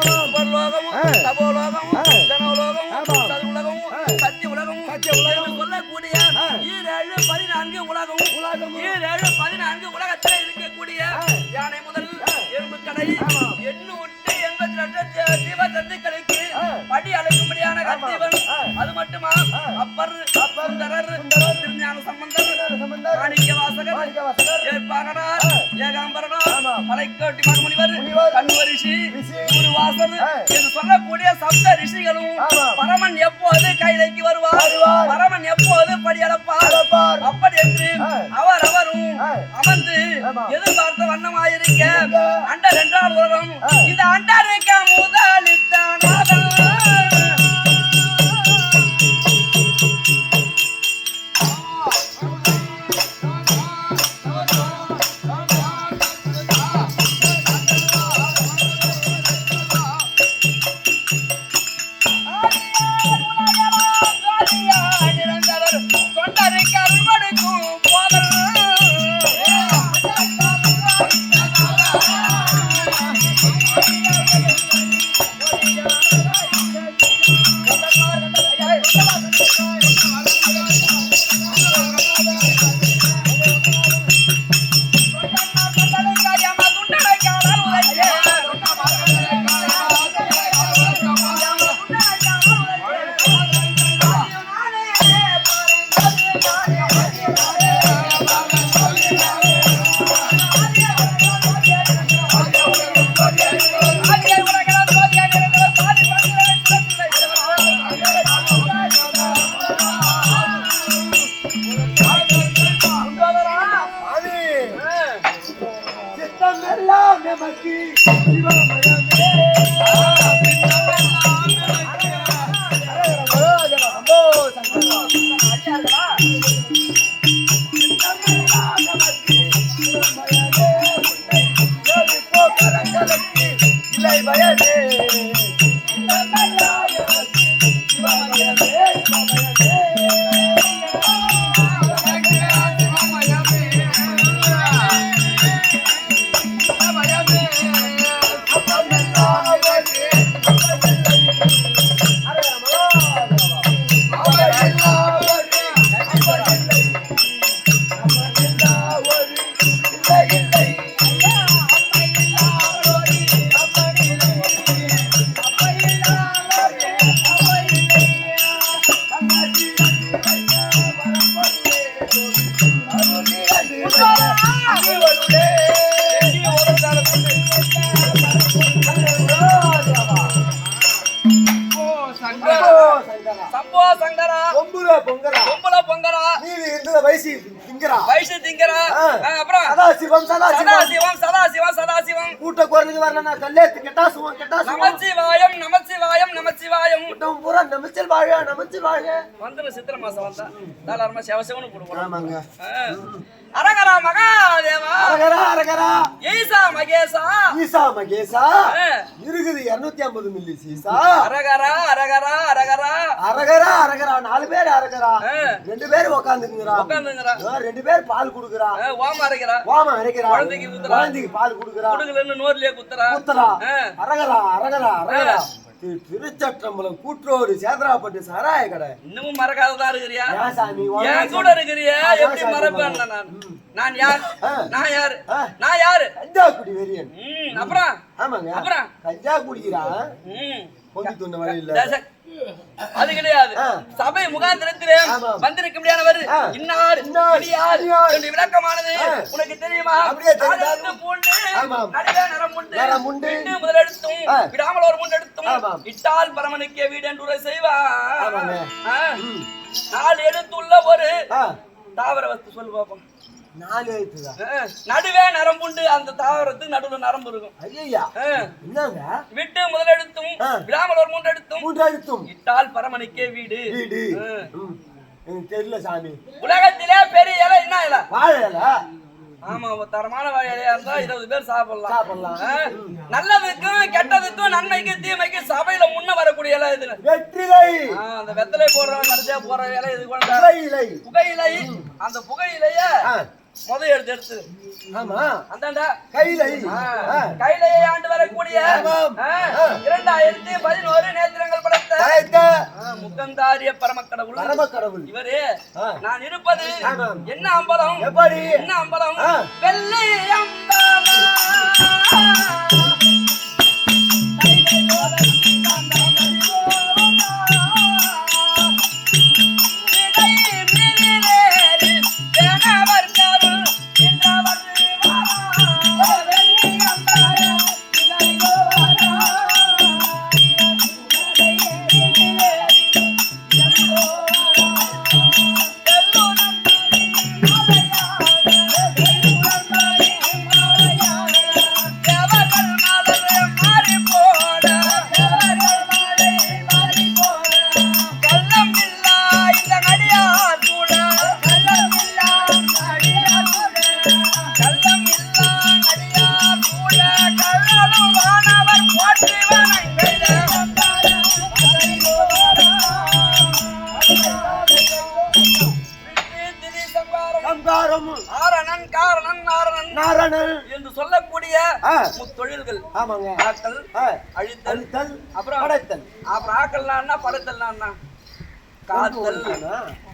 புவர்லோகம் உபர்லோகம் தபோலோகம் ஜனோலோகம் சதுர்லோகம் சத்திய உலகம் சொல்லக்கூடிய ஈரேழு பதினான்கு உலகம் ஈரேழு பதினான்கு உலகத்தில் இருக்கக்கூடிய யானை முதல் எறும்பு கடை எண்ணூற்று எண்பத்தி ரெண்டு என்று சொல்லக்கூடிய சப்த ரிஷிகளும் பரமன் எப்போது கைலைக்கு வருவார்? பரமன் எப்போது படியளப்பார் அப்படி என்று அவர் அவரும் அமர்ந்து எதிர்பார்த்த வண்ணமாயிருக்க அண்டர் என்றால் உலகம். இந்த அண்டருக்க முதலித்தானாதல் இல்லை பயமே சங்கரா. பொம்புல பொங்கரா. இருந்தத வயசு திங்கரா வயசு திங்கரா கூட்ட குரலுக்கு வரலன்னா கல்லேத்து கெட்டா சுவம் கெட்டா சுவம் நமச்சிவாயம் நமச்சிவாயம் நமச்சிவாயம். கூட்டம் பூரா நமச்சில் வாழ நமச்சில் வாழ. சித்திர மாசம் வந்தா. தாராளமா செவசவனு போடுவோம். ஆமாங்க. அரகரா மகாதேவா. அரகரா அரகரா. ஈசா மகேசா. ஈசா மகேசா. இருக்குது இருநூத்தி ஐம்பது மில்லி சீசா. அரகரா அரகரா. அரகரா அரகரா. நாலு பேர் அரகரா. ரெண்டு பேர் உக்காந்துங்கிறா உட்காந்துங்கிறா ரெண்டு பேர் பால் குடுக்குறா. ஓம அரைக்கிறா. வாமா அரைக்கிறா. குழந்தைக்கு பால் குடுக்குறா. குடுக்கலன்னு நோர்லயே குத்துறா. குத்துறா. அரகரா அரகரா அரகரா. திரு- திருச்சற்றம்பலம் கூற்றோடு சேதராப்பட்டு சாராய கடை. இன்னமும் மறக்காததா இருக்கிறியா? ஏன் கூட இருக்கிறியா? எப்படி மறப்பேன் நான்? நான் யார். நான் யாரு. நான் யாரு? கஞ்சாக்குடி வெறியன். அப்புறம்? ஆமாங்க. அப்புறம்? கஞ்சா குடிக்கிறான் பொங்கி வழியில். தச- அது கிடையாது. சபை முகாந்திரத்திலே. வந்திருக்க முடியாதவர். இன்னார் இன்னார். என்று விளக்கமானது. உனக்கு தெரியுமா பூண்டு. நடுவே நரமுண்டு நரமுண்டு. விட்டு முதலெடுத்தும். விடாமல் ஒரு முண்டெடுத்தும் ஆமாம். இட்டால் பரமனுக்கே வீடு என்று ஆமாங்க. ஆ. நாலு எழுத்துள்ள ஒரு தாவர வஸ்து சொல்லு நாலு எழுத்துதான் ஆ. நடுவே நரம்புண்டு அந்த தாவரத்துக்கு நடுவுல நரம்பு இருக்கும். ஐயா. என்னங்க? விட்டு முதலெடுத்தும். விடாமல் ஒரு மூன்றெடுத்தும் மூன்று எழுத்தும் இட்டால் பரமனுக்கே வீடு. வீடு. தெரியல சாமி. உலகத்திலே பெரிய இலை என்ன இலை? வாழை இலை. ஆமா ஒரு தரமான வகையிலையா இருந்தா இருபது பேர் சாப்பிடலாம். சாப்பிடலாம். நல்லதுக்கும் கெட்டதுக்கும் நன்மைக்கும் தீமைக்கும் சபையில முன்ன வரக்கூடிய இலை இது வெற்றிலை. அந்த வெத்தலை போடுறவன் கடைசியா போற இலை இது கொண்ட? புகையிலை. புகையிலை. அந்த புகையிலைய முத எடுத்து எடுத்து. ஆமா. அந்தாண்டா. கைலை ஆ, ஆ, கையிலையை ஆண்டு வரக்கூடிய இரண்டாயிரத்தி பதினோரு நேத்திரங்கள் படைத்த முக்கந்தாரிய பரமக்கடவுள். பரமக்கடவுள். இவரே நான் இருப்பது. என்ன அம்பலம்? எப்படி? என்ன அம்பலம். வெள்ளை அம்பலம். நாரணன் என்று சொல்லக்கூடிய முத்தொழில்கள் ஆமாங்க ஆக்கல் அழித்தல் அழுத்தல் அப்புறம் படைத்தல் அப்புறம் ஆக்கல்னா படைத்தல்னா காத்தல்?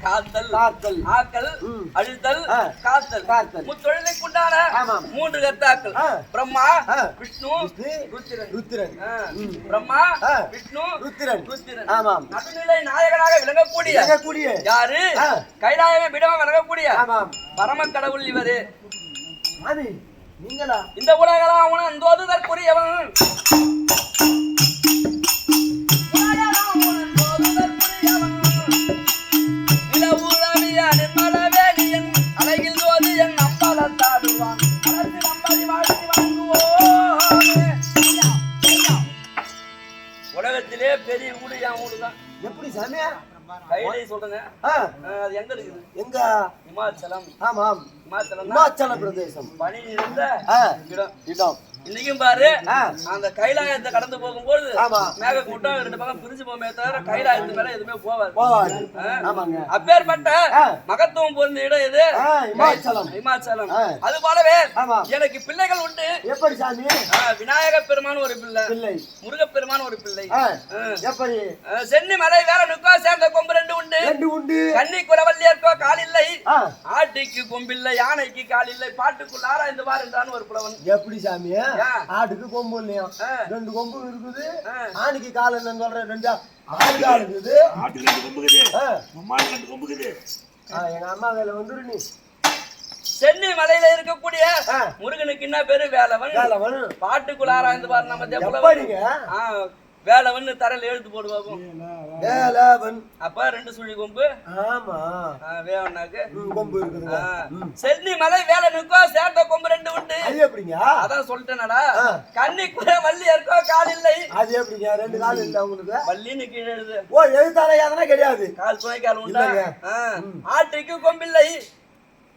காத்தல் காத்தல் ஆக்கல். அழித்தல். காத்தல் காத்தல். முத்தொழிலுக்குண்டான ஆமாம். மூன்று கர்த்தாக்கள். பிரம்மா. விஷ்ணு ருத்திரன் ருத்திரன். பிரம்மா. விஷ்ணு ருத்திரன் ருத்திரன் ஆமாம் நடுநிலை நாயகனாக விளங்கக்கூடிய இறங்கக்கூடிய யாரு. கைலாயமே விடமா விளங்கக்கூடிய ஆமாம் பரம கடவுள் இவரு மாமி நீங்களா? இந்த உலகலாம் உணர்ந்தோதுதற்குரியவன். உலகத்திலே பெரிய ஊடு என் ஊடு தான் எப்படி சாமியா சொல்றேங்க. அது எங்க இருக்குது? எங்க? இமாச்சலம். ஆமாம். இமாச்சலம் இமாச்சல பிரதேசம். பனி ஆ, இடம். இடம். இன்னைக்கும் பாரு. அந்த கைலாயத்தை கடந்து போகும்போது. மேக கூட்டம் ரெண்டு பக்கம் பிரிஞ்சு போமே தவிர கைலாயத்து மேல எதுவுமே போவாது அப்பேற்பட்ட. மகத்துவம் பொருந்த இடம் ஆ, இமாச்சலம். இமாச்சலம். அது போலவே எனக்கு பிள்ளைகள் உண்டு. எப்படி சாமி? விநாயக பெருமான் ஒரு பிள்ளை. இல்லை முருகப்பெருமான் ஒரு பிள்ளை. எப்படி? சென்னி மலை வேலனுக்கோ சேர்ந்த கொம்பு ரெண்டு உண்டு. ரெண்டு உண்டு. கன்னி குலவல்லியர்க்கோ கால் இல்லை. ஆட்டுக்கு கொம்பில்லை யானைக்கு கால் இல்லை. பாட்டுக்குள் ஆராய்ந்து பாருன்றான் ஒரு புலவன். எப்படி சாமி? ஏன்? ஆட்டுக்கு கொம்பு இல்லையா. ரெண்டு கொம்பு இருக்குது. ஆணுக்கு கால் இல்லைன்னு சொல்றேன் ரெண்டு? ஆடு கால் இருக்குது. ஆட்டுக்கு ரெண்டு கொம்புக்குது ஆ, எங்க அம்மா கையில வந்துரு நீ. சென்னி மலையில இருக்கக்கூடிய. முருகனுக்கு என்ன பேரு? வேலவன். வேலவன். பாட்டுக்குள் ஆராய்ந்து பாரு நம்ம ஜெபுலவன். வேலவன் தரையில எழுத்து போடுவாகும் வேலவன். அப்ப ரெண்டு சுழி கொம்பு. ஆமா. வேவனாக்கு கொம்பு. ம். சென்னி மலை வேலனுக்கோ சேர்ந்த கொம்பு ரெண்டு உண்டு. அது எப்படிங்க? அதான் சொல்லிட்டேனடா. ஆ. கன்னிக்குள்ள வள்ளி இருக்கோ கால் இல்லை. அது எப்படிங்க? ரெண்டு கால் இல்லை உங்களுக்கு? வள்ளின்னு கீழே எழுது ஓ எழுத்தால எதனா கிடையாது. கால் துணை கால் உண்டா. ஆட்டுக்கு கொம்பில்லை.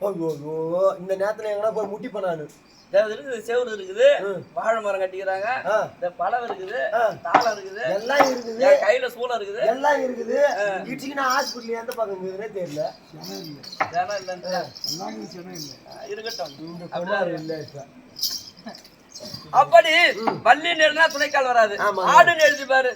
ஐயோ இந்த நேரத்துல எங்கனா போய் முட்டி பண்ணானு இருக்குது செவுரு இருக்குது. வாழை மரம் கட்டிக்கிறாங்க. இந்த பழம் இருக்குது. தாளம் இருக்குது. எல்லாம் இருக்குது. என் கையில சூளம் இருக்குது. எல்லாம் இருக்குது. இடிச்சுக்கினா ஹாஸ்பிட்டல் எந்த பக்கம் இருக்குதுன்னே தெரியல. வேணா இல்லைன்ற எல்லாமே சொன்னேன் இல்லை இருக்கட்டும் இல்ல இப்ப. அப்படி வள்ளி நெருனா துணைக்கால் வராது. ஆடுன்னு எழுதி பாரு.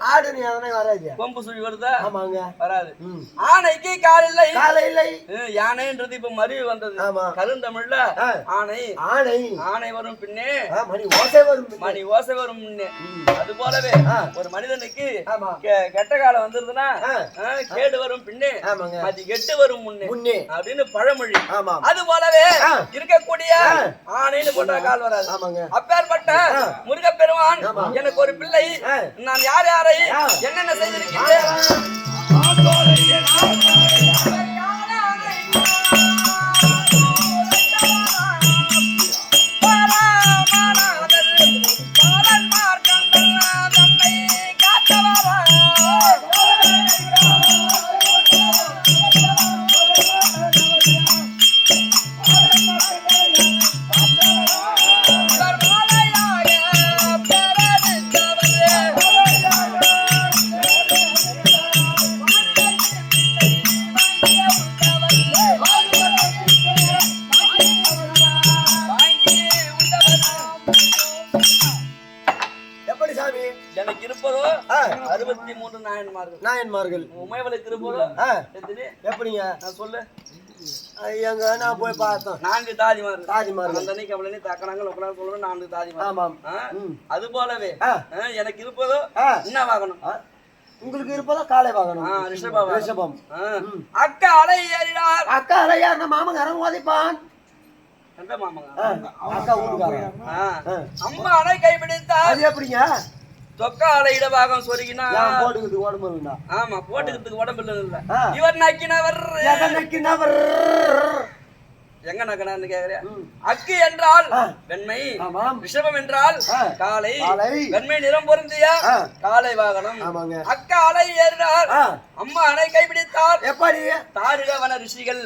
ஆடு நீ எதனா வராது கொம்பு சுழி வருதா? ஆமாங்க. வராது. ம். ஆனைக்கு கால் இல்லை. காலை இல்லை ஹம், யானைன்றது இப்ப மருவி வந்தது. ஆமா. கருந்தமிழ்ல ஆ. ஆனை ஆணை. ஆனை வரும் பின்னே ஆ, மணி ஓசை வரும் பின்ன. மணி ஓசை வரும் முன்னே. அது போலவே ஆ. ஒரு மனிதனுக்கு ஆமா. கெ- கெட்ட காலம் வந்துருதுன்னா கேடு வரும் பின்னே மதி கெட்டு வரும் முன்னே முன்னே. அப்படின்னு பழமொழி. ஆமா. அது போலவே. இருக்கக்கூடிய ஆ. ஆணைன்னு போட்ட கால் வராது. ஆமாங்க. அப்பேற்பட்ட. முருகப்பெருமான். எனக்கு ஒரு பிள்ளை. நான் யார் யாரை ஆ. என்னென்ன செய்திருக்கிறேன் நாயன்மார்கள் உமையவளுக்கு எப்படிங்க? நான் சொல்லு. எங்க நான் போய் பார்த்தோம். நான்கு தாதிமார்கள். தாதிமார்கள். அந்த அன்னைக்கு அவளை தக்கனாங்க உட்காந்து சொல்லணும் நான்கு தாதிமார்கள். ஆமாம். அது போலவே எனக்கு இருப்பதோ. என்ன வாங்கணும். உங்களுக்கு இருப்பதா காலை வாங்கணும். ரிஷபம் ஆ. அக்கா அலை ஏறினார். அக்கா அலையார் மாமன் உதைப்பான் எந்த மாமங்க ஆ, அக்கா ஊருக்காரன். அம்மா அலை கைப்பிடித்தார். அது எப்படிங்க? தொக்கா அலை இடபாகம் சொருகினா ஏன் போட்டுக்கிட்டு ஓடுமா ஆமா போட்டுக்கிறதுக்கு உடம்பு இல்ல. இவர் நக்கினவர் எதனக்கினவர் எங்க நக்கனான்னு கேக்குறியா? ம். அக்கு என்றால். வெண்மை ரிஷபம் என்றால். காலை. வெண்மை நிறம் பொருந்திய. காலை வாகனம். ஆமாங்க. அக்கா அலை ஏறினார் அம்மா அணை கைப்பிடித்தார் எப்படி? தாருகவன ரிஷிகள்.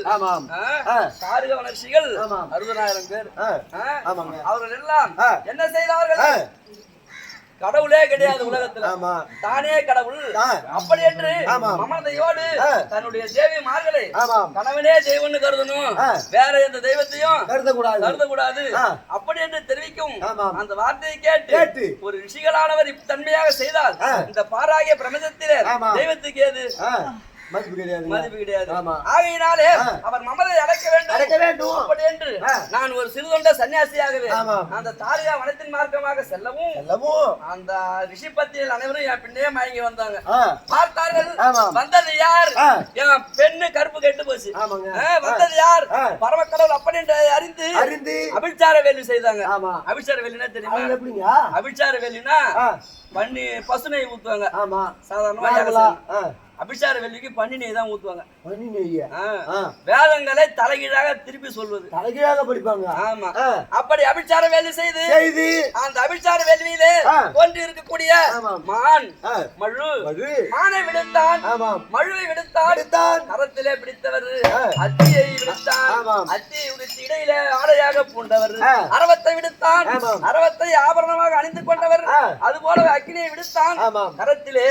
தாருகவன ரிஷிகள். அறுபதாயிரம் பேர். அவர்கள் எல்லாம். என்ன செய்தார்கள்? கடவுளே கிடையாது உலகத்துல ஆமா தானே கடவுள். அப்படி என்று. மமதையோடு. தன்னுடைய தேவி மார்களை கணவனே தெய்வம்னு கருதணும். வேற எந்த தெய்வத்தையும் கருதக்கூடாது கருதக்கூடாது. அப்படி என்று தெரிவிக்கும். அந்த வார்த்தையை கேட்டு. ஒரு ரிஷிகளானவர் இத்தன்மையாக செய்தால். இந்த பாராகிய பிரபஞ்சத்திலே. தெய்வத்துக்கு ஏது மதிப்பு கிடையாது. மதிப்பு கிடையாது. ஆமா. ஆகையினாலே. அவர் மமதை அடைக்க வேண்டும். அடைக்க வேண்டும். அப்படி என்று. நான் ஒரு சிறுதொண்ட சன்னியாசியாகவே. அந்த தாரியா வனத்தின் மார்க்கமாக செல்லவும் எல்லாமும் அந்த ரிஷி பத்தியில் அனைவரும் என் பின்னே மயங்கி வந்தாங்க. பார்த்தார்கள். வந்தது யார். என் பெண்ணு கருப்பு கெட்டு போச்சு. வந்தது யார். பரமக்கடவுள் அப்படி என்று அறிந்து அறிந்து அபிச்சார வேலி செய்தாங்க. ஆமா. அபிச்சார வேலினா தெரியுமா? அபிச்சார வேலினா பண்ணி பசுனை ஊத்துவாங்க. ஆமா. சாதாரணமா அபிச்சார வேலிக்கு பண்ணி நெய் தான் ஊத்துவாங்க. பனி நெய்ய? வேதங்களை தலைகீழாக திருப்பி சொல்வது. தலைகீழாக படிப்பாங்க. ஆமா. அப்படி அபிச்சார வேலி செய்து செய்தி அந்த அபிச்சார வேலியிலே ஆ. தோன்றி இருக்கக்கூடிய. மான் மழு. மானை விடுத்தான். மழுவை விடுத்தான். கரத்திலே பிடித்தவர். அத்தியை விடுத்தான். அத்தியை விடுத்து இடையில ஆடையாக பூண்டவர். அரவத்தை விடுத்தான். அரவத்தை ஆபரணமாக அணிந்து கொண்டவர். அது போல அக்கினியை விடுத்தான். கரத்திலே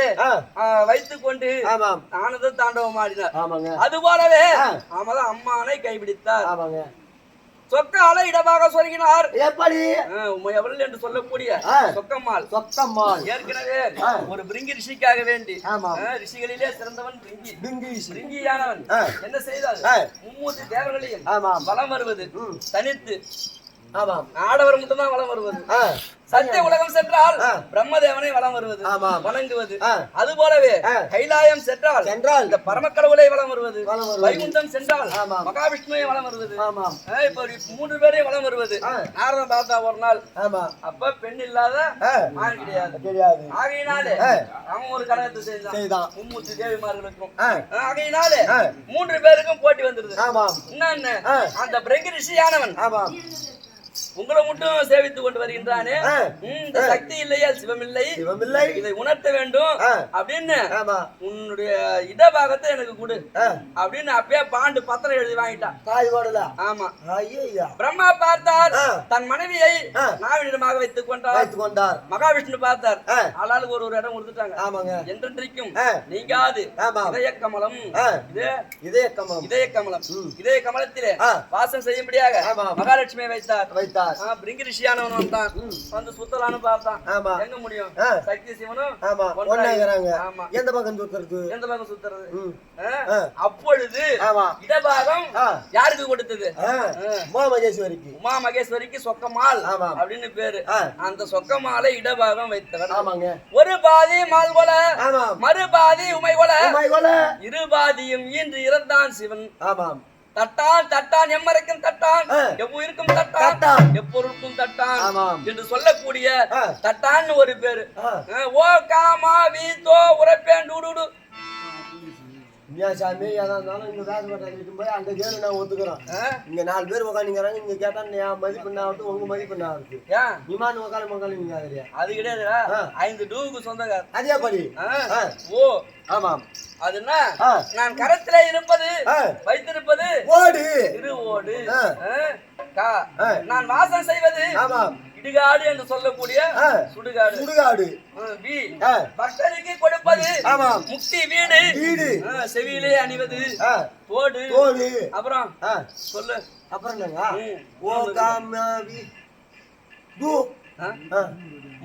வைத்துக் கொண்டு ஆமாம். ஆனந்த தாண்டவம் ஆடினார். ஆமாங்க. அது போலவே. ஆமாதான் அம்மானை கைபிடித்தார் ஆமாங்க. சொக்கால இடமாக சொருகினார். எப்படி? உமையவள் என்று சொல்லக்கூடிய. சொக்கம்மாள். சொக்கம்மாள். ஏற்கனவே. ஒரு பிரிங்கி ரிஷிக்காக வேண்டி. ரிஷிகளிலே சிறந்தவன் பிரிங்கி. பிங்கீஷ் பிரிங்கியானவன். என்ன செய்தால். மும்மூர்த்தி தேவர்களையும் வலம் வருவது. தனித்து ஆமாம். ஆடவர் மட்டும்தான் வலம் வருவது. சத்திய உலகம் சென்றால். பிரம்மதேவனை வலம் வருவது ஆமாம். வணங்குவது. அது போலவே. கைலாயம் சென்றால் சென்றால் இந்த பரமக்கடவுளை வலம் வருவது. வைகுண்டம் சென்றால். மகாவிஷ்ணுவை வலம் வருவது ஆமாம் ஆ, இப்ப மூன்று பேரையும் வலம் வருவது. நாரதன் பார்த்தா ஒரு நாள் ஆமா அப்ப பெண் இல்லாத கிடையாது தெரியாது ஆகையினாலே. அவன் ஒரு கழகத்தை செய்தான் மும்மூர்த்தி தேவிமார்களுக்கும் ஆகையினாலே. மூன்று பேருக்கும் போட்டி வந்துருது ஆமாம் என்னன்னு ஆ. அந்த பிரங்க ரிஷியானவன் ஆமாம் உங்களை மட்டும் சேவித்து கொண்டு வருகின்றானே? இந்த சக்தி இல்லையா சிவம் இல்லை சிவமில்லை. இதை உணர்த்த வேண்டும். அப்படின்னு உன்னுடைய இடபாகத்தை எனக்கு கொடு. அப்படின்னு அப்பயே பாண்டு பத்திரம் எழுதி வாங்கிட்டான் தாய் ஓடல? ஆமா. பிரம்மா பார்த்தார். தன் மனைவியை ஆ. நாவினிடமாக வைத்துக் கொண்டார். வைத்து கொண்டார். மகாவிஷ்ணு பார்த்தார். ஆளாளுக்கு ஒரு ஒரு இடம் கொடுத்துட்டாங்க. ஆமாங்க. என்றென்றைக்கும். நீங்காது. இதய கமலம் ஆ. இது இதே கமலம் இதய கமலம். இதய கமலத்திலே. வாசம் செய்யும்படியாக. மகாலட்சுமியை வைத்தார். வைத்தார். ஆ, பிரிங்கி ரிஷியானவன் வந்தான். வந்து சுத்தலான்னு பார்த்தான். ஆமா. எங்க முடியும்? ஆ. சக்தி சிவனும் ஆமா. ஒன்றாகி- ஒன்னாகிறாங்க ஆமா. எந்த பக்கம் சுத்துறது? எந்த பக்கம். அப்பொழுது ஆமா. இடபாகம். யாருக்கு கொடுத்தது? உமா மகேஸ்வரிக்கு உமா மகேஸ்வரிக்கு சொக்கமால் ஆமாம். அப்படின்னு பேரு. அந்த சொக்கமாலை இடபாகம் வைத்தவர். ஆமாங்க. ஒரு பாதி மால் கொல ஆமாம். மறுபாதி உமை கொல உமை கொல இருபாதியும் ஈன்று இறந்தான் சிவன். ஆமாம். தட்டான் தட்டான் எம்மரைக்கும் தட்டான். எவ்வுயிருக்கும் தட்டான். எப்பொருளுக்கும் தட்டான். என்று சொல்லக்கூடிய. தட்டான்னு ஒரு பேரு ஓ காமா வீத்தோ உரைப்பேன் டூடுடு ஏன் சாமி எதா இருந்தாலும் இங்க வேலை பார்த்து போய் அங்க கேளு நான் ஒத்துக்கிறேன் ஆ? இங்க நாலு பேர் உட்காந்துங்கிறாங்க இங்க கேட்டா என் மதிப்பு என்ன ஆகட்டும் உங்க மதிப்பு என்ன ஆகுது ஏன் விமான உக்கால மக்கால நீங்க ஆகுறியா அது கிடையாது ஆ. ஐந்து டூவுக்கு சொந்தக்கார் அதே படி. ஓ ஆமாம் அதுன்னா ஆ. நான் கரத்திலே இருப்பது. வைத்திருப்பது ஓடு? கா. ஆ. நான் வாசம் செய்வது ஆமாம் இடுகாடு என்று சொல்லக்கூடிய. சுடுகாடு. சுடுகாடு. பக்தருக்கு கொடுப்பது முக்தி வீடு. வீடு. செவியிலே அணிவது. ஆ. தோடு. தோடு. அப்புறம். சொல்லு. அப்புறம். ஓ காமாவி.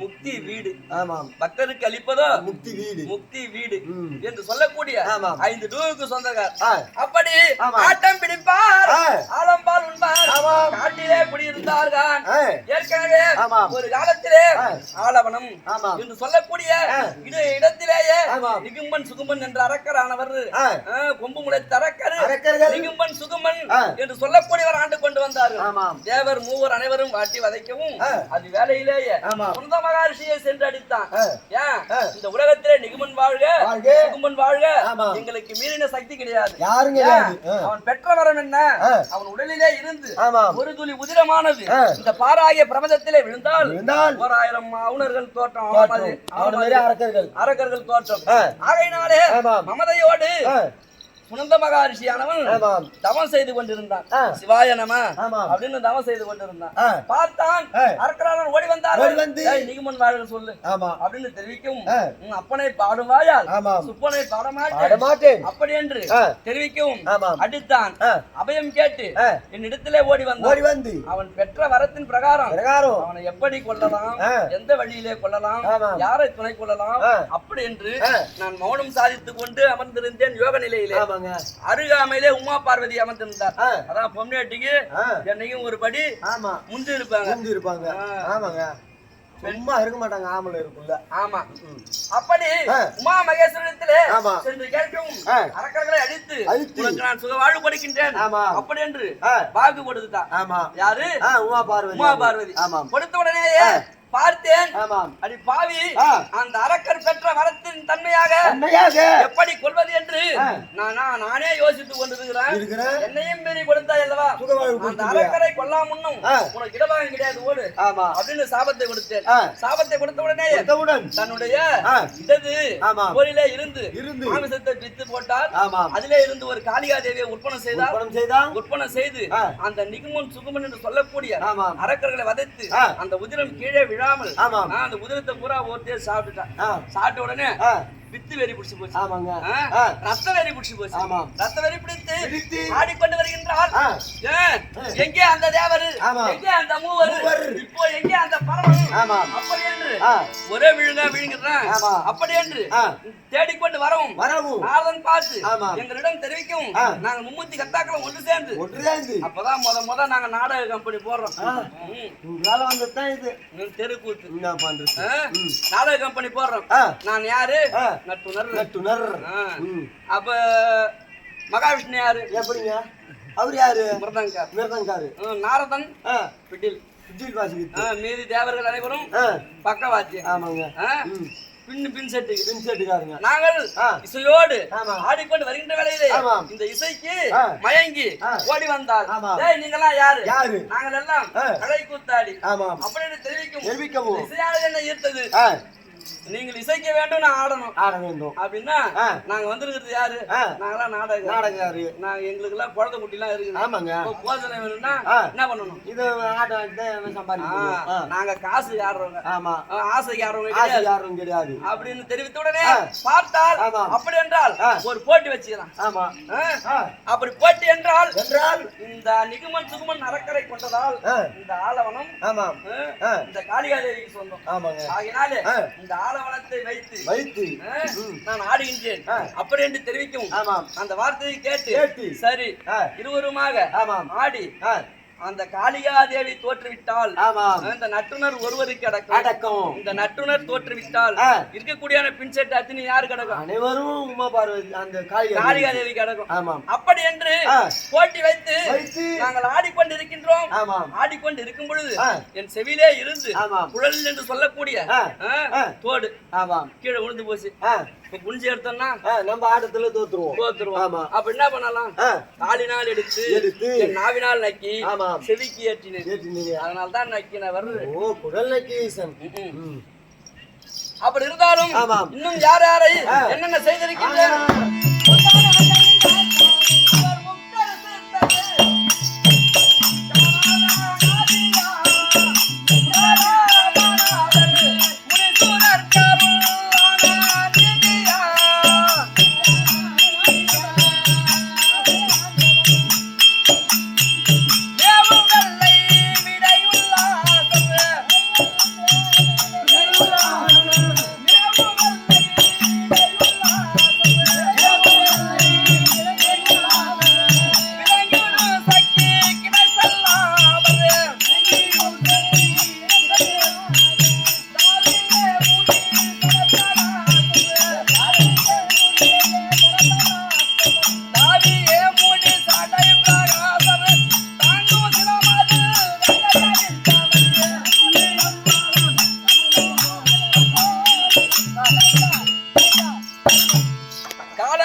முக்தி வீடு ஆமாம் பக்தருக்கு அளிப்பதோ முக்தி வீடு முக்தி வீடு. என்று சொல்லக்கூடிய. ஐந்து டூவுக்கு சொந்தக்கார். அப்படி. ஆட்டம் பிடிப்பார். ஆலம்பால் உண்பார். காட்டிலே குடியிருந்தார்கள் ஆ. ஏற்கனவே. ஒரு காலத்திலே. ஆலவனம். என்று சொல்லக்கூடிய. இது இடத்திலேயே. நிகும்பன் சுகுமன் என்ற அரக்கரானவர் கொம்பு முளைத்த அரக்கர். நிகும்பன் சுகுமன். என்று சொல்லக்கூடியவர் ஆண்டு கொண்டு வந்தார்கள் ஆமாம் தேவர் மூவர் அனைவரும் வாட்டி வதைக்கவும். அது வேலையிலேயே ஆமாம். மகாரிஷியை. இந்த உலகத்திலே நிகுமன் வாழ்க. நிகுமன் வாழ்க. எங்களுக்கு மீறின சக்தி கிடையாது. அவன் பெற்ற வரம் என்ன. அவன் உடலிலே இருந்து ஒரு துளி உதிரமானது. இந்த பாராகிய பிரபஞ்சத்திலே விழுந்தால் இருந்தால் ஓராயிரம் அவுணர்கள் தோற்றம் அரக்கர்கள் அரக்கர்கள் தோற்றம். ஆகையினாலே. மமதையோடு. சுனந்த மகாரிஷியானவன் தவம் செய்து கொண்டிருந்தான். சிவாய நம. அப்படின்னு தவம் செய்து கொண்டிருந்தான். பார்த்தான். அரக்கராளன் ஓடி வந்தார் ஓடி வந்து. நிகுமன் வாழ்க சொல்லு அப்படின்னு. உன் அப்பனை பாடுவாயால். சுப்பனை பாடமாட்டேன் அப்படி என்று. தெரிவிக்கவும். அடித்தான். அபயம் கேட்டு. என்னிடத்திலே ஓடி ஓடி வந்தான் வந்து அவன் பெற்ற வரத்தின் பிரகாரம் பிரகாரம் அவனை எப்படி கொள்ளலாம். எந்த வழியிலே கொள்ளலாம். யாரை துணை கொள்ளலாம். அப்படி என்று. நான் மௌனம் சாதித்துக் கொண்டு அமர்ந்திருந்தேன் யோக நிலையிலே ஆமாங்க அருகாமையிலே உமா பார்வதி அமர்ந்திருந்தார். அதான் பொம்னாட்டிக்கு ஆ. என்னையும் ஒரு படி ஆமா. முந்தி இருப்பாங்க. முந்தி இருப்பாங்க. ஆமாங்க. சும்மா இருக்க மாட்டாங்க ஆம்பளை இருக்குல்ல ஆமா. அப்படி. உமா மகேஸ்வரத்திலே ஆமா. சென்று கேட்கவும் ஆ. அரக்கர்களை அழித்து. உனக்கு நான் சுக வாழ்வு கொடுக்கின்றேன். ஆமா. அப்படி என்று. வாக்கு கொடுத்துட்டான். ஆமா. யாரு? உமா பார்வதி. உமா பார்வதி. ஆமாம் கொடுத்த உடனேயே பார்த்தேன் அடி பாவி. அந்த அரக்கர் பெற்ற வரத்தின் தன்மையாக எப்படி கொள்வது என்று. நானா நானே யோசித்துக் கொண்டிருக்கிறேன் என்னையும் மீறி கொடுத்தாய் அல்லவா அந்த? அரக்கரை கொல்லாமுன்னும் ஆ. உனக்கு இடபாகம் கிடையாது ஓடு அப்படின்னு சாபத்தை கொடுத்தேன். சாபத்தை கொடுத்த உடனே தன்னுடைய. இடது. கோலிலே இருந்து இருந்து. மாமிசத்தை வித்து போட்டார் அதிலே இருந்து ஒரு காளிகா தேவியை உற்பணம் செய்தார் உற்பணம் செய்து. அந்த நிகுமன் சுகுமன் என்று சொல்லக்கூடிய அரக்கர்களை வதைத்து. அந்த உதிரம் கீழே விழாமல். நான் அந்த உதிரத்தை பூரா ஓட்டியே சாப்பிட்டுட்டான். சாப்பிட்ட உடனே வித்து வெறி பிடிச்சு போச்சு ஆமாங்க ரத்த வெறி பிடிச்சு போச்சு ஆமாம். ரத்த வெறி பிடித்து. ஆடிக்கொண்டு வருகின்றார்? எங்கே அந்த தேவரு. எங்கே அந்த மூவர். இப்போ எங்கே அந்த பரமன் ஆமாம். அப்படி என்று ஒரே விழுங்க விழுங்குறேன். அப்படி என்று தேடிக்கொண்டு வரவும் வரவும் நாரதன் பார்த்து. எங்களிடம் தெரிவிக்கவும். நாங்க மும்மூத்தி கத்தாக்களும் ஒன்று சேர்ந்து ஒன்று சேர்ந்து அப்பதான் முத முத நாங்க நாடக கம்பெனி போடுறோம். உங்களால வந்ததுதான் இது தெருக்கூத்து. நாடக கம்பெனி போடுறோம் நான் யாரு நட்டுணர். ம். அப்ப மகாவிஷ்ணு யாரு? எப்படிங்க? அவர் யாரு? மிருதங்கர். மிருதங்காரு. நாரதன். விஜய் வாசிக்கிட்டு ஆ, மீதி தேவர்கள் அனைவரும் ஆ. பக்கவாத்தியம் ஆமாங்க. பின்னு பின் செட்டுக்கு பின் செட்டுக்காருங்க. நாங்கள். இசையோடு ஆமா. ஆடிக்கொண்டு வருகின்ற ஆமாம். இந்த இசைக்கு. மயங்கி. ஓடி வந்தால் ஆமா. நீங்கெல்லாம் யாரு? யாரு? நாங்கள் எல்லாம். கடை கூத்தாடி ஆமாம். அப்படின்னு தெரிவிக்கும். தெரிவிக்கவும். இசையானது என்ன ஈர்த்தது? நீங்கள் இசைக்க வேண்டும் நான் ஆடணும். ஆட வேண்டும். அப்படின்னா. நாங்க வந்திருக்கிறது யாரு? ஆ. நாங்கெல்லாம் நாடகம் நாடகாரு நாங்க எங்களுக்கு எல்லாம் குழந்தை குட்டி எல்லாம் இருக்குது. ஆமாங்க. போதனை வேணும்னா. என்ன பண்ணணும்? இது ஆட ஆ, சம்பாதிக்கணும். நாங்க காசு ஆடுறவங்க ஆமா. ஆசைக்கு ஆடுறவங்க ஆசை கிடையாது. யாரும் கிடையாது. அப்படின்னு தெரிவித்த உடனே. பார்த்தால். அப்படி என்றால். ஒரு போட்டி வச்சுக்கலாம். ஆமா. அப்படி போட்டி என்றால் என்றால் இந்த நிகுமன் சுகுமன் அறக்கரை கொண்டதால். இந்த ஆலவனம் ஆமாம். இந்த காளிகாதேவிக்கு சொந்தம் ஆமாங்க ஆகினாலே. இந்த ஆலவனத்தை வைத்து வைத்து. நான் ஆடுகின்றேன். அப்படி என்று தெரிவிக்கும் ஆமாம் அந்த வார்த்தையை கேட்டு. சரி. இருவருமாக ஆமாம் ஆடி. அந்த காளிகாதேவி தோற்றுவிட்டால் ஆமாம் இந்த நட்டுணர் ஒருவருக்கு அடக்கம் அடக்கம் இந்த நட்டுணர் தோற்றுவிட்டால். இருக்கக்கூடிய பின் செட் அத்தனை யாரு கிடக்கும்? அனைவரும் உமா பார்வதி அந்த காளி காளிகாதேவி கிடக்கும். ஆமாம் அப்படி என்று. போட்டி வைத்து நாங்கள் ஆடிக்கொண்டிருக்கின்றோம். ஆமாம் ஆடிக்கொண்டு இருக்கும் பொழுது. என் செவிலே இருந்து குழல் என்று சொல்லக்கூடிய. தோடு ஆமாம் கீழே விழுந்து போச்சு. குனிஞ்சு எடுத்தோம்னா நம்ம ஆட்டத்துல தோத்துருவோம். தோத்துருவோம். ஆமா. அப்ப என்ன பண்ணலாம். காலினால் எடுத்து எடுத்து நாவினால் நக்கி ஆமாம் செவிக்கு ஏற்றினேன். ஏற்றினீங்க. அதனால தான் நக்கினவர் ஓ குடல் நக்கீசன் ம். அப்படி இருந்தாலும். இன்னும் யார் யாரை. என்னென்ன செய்திருக்கின்றேன்.